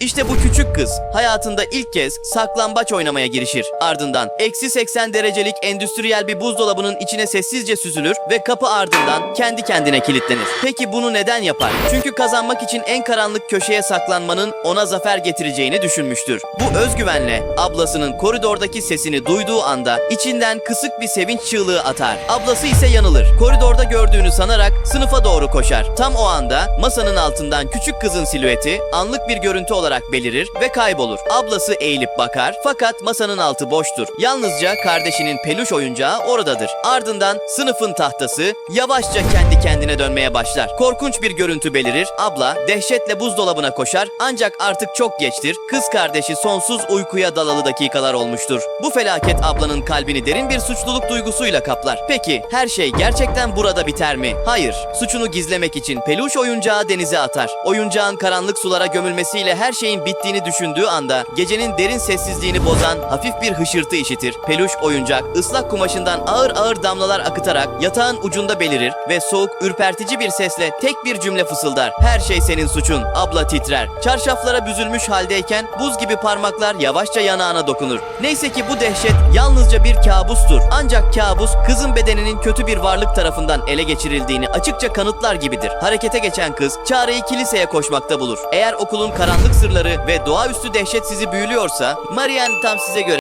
İşte bu küçük kız hayatında ilk kez saklambaç oynamaya girişir. Ardından eksi 80 derecelik endüstriyel bir buzdolabının içine sessizce süzülür ve kapı ardından kendi kendine kilitlenir. Peki bunu neden yapar? Çünkü kazanmak için en karanlık köşeye saklanmanın ona zafer getireceğini düşünmüştür. Bu özgüvenle ablasının koridordaki sesini duyduğu anda içinden kısık bir sevinç çığlığı atar. Ablası ise yanılır. Koridorda gördüğünü sanarak sınıfa doğru koşar. Tam o anda masanın altından küçük kızın silüeti anlık bir görüntü olarak belirir ve kaybolur. Ablası eğilip bakar fakat masanın altı boştur. Yalnızca kardeşinin peluş oyuncağı oradadır. Ardından sınıfın tahtası yavaşça kendi kendine dönmeye başlar. Korkunç bir görüntü belirir. Abla dehşetle buzdolabına koşar ancak artık çok geçtir. Kız kardeşi sonsuz uykuya dalalı dakikalar olmuştur. Bu felaket ablanın kalbini derin bir suçluluk duygusuyla kaplar. Peki her şey gerçekten burada biter mi? Hayır. Suçunu gizlemek için peluş oyuncağı denize atar. Oyuncağın karanlık sulara gömülmesiyle her şeyin bittiğini düşündüğü anda gecenin derin sessizliğini bozan hafif bir hışırtı işitir. Peluş oyuncak ıslak kumaşından ağır ağır damlalar akıtarak yatağın ucunda belirir ve soğuk ürpertici bir sesle tek bir cümle fısıldar. Her şey senin suçun. Abla titrer. Çarşaflara büzülmüş haldeyken buz gibi parmaklar yavaşça yanağına dokunur. Neyse ki bu dehşet yalnızca bir kabustur. Ancak kabus kızın bedeninin kötü bir varlık tarafından ele geçirildiğini açıkça kanıtlar gibidir. Harekete geçen kız çareyi kiliseye koşmakta bulur. Eğer okulun karanlık sırları ve doğaüstü dehşet sizi büyülüyorsa Marianne tam size göre